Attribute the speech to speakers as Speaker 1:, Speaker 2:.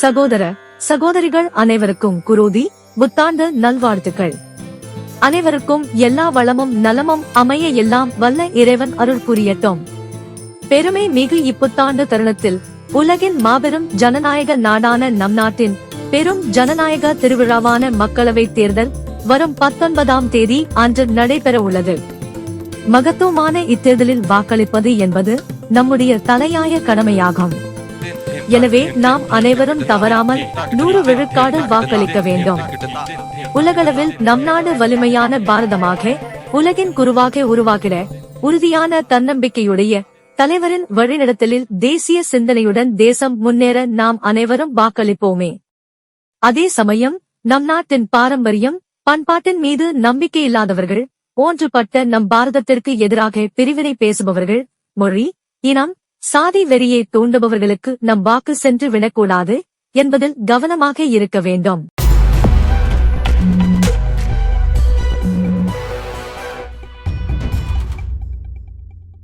Speaker 1: சகோதர சகோதரிகள் அனைவருக்கும் குரோதி புத்தாண்டு நல்வாழ்த்துக்கள். அனைவருக்கும் எல்லா வளமும் நலமும் அமைய எல்லாம் வல்ல இறைவன் அருள் புரியட்டும். பெருமை மிகு இப்புத்தாண்டு தருணத்தில் உலகின் மாபெரும் ஜனநாயக நாடான நம் நாட்டின் பெரும் ஜனநாயக திருவிழாவான மக்களவை தேர்தல் வரும் பத்தொன்பதாம் தேதி அன்று நடைபெற உள்ளது. மகத்துவமான இத்தேர்தலில் வாக்களிப்பது என்பது நம்முடைய தலையாய கடமையாகும். எனவே நாம் அனைவரும் தவறாமல் நூறு விழுக்காடு வாக்களிக்க வேண்டும். உலகளவில் நம் நாடு வலிமையான பாரதமாக உலகின் குருவாக உருவாகிட உறுதியான தன்னம்பிக்கையுடைய தலைவரின் வழிநடத்தலில் தேசிய சிந்தனையுடன் தேசம் முன்னேற நாம் அனைவரும் வாக்களிப்போமே. அதே சமயம் நம் நாட்டின் பாரம்பரியம் பண்பாட்டின் மீது நம்பிக்கை இல்லாதவர்கள் ஒன்றுபட்ட நம் பாரதத்திற்கு எதிராக பிரிவினை பேசுபவர்கள் மொழி இனம் சாதி வெறியை தூண்டுபவர்களுக்கு நம் வாக்கு சென்று விடக்கூடாது என்பதில் கவனமாக இருக்க வேண்டும்.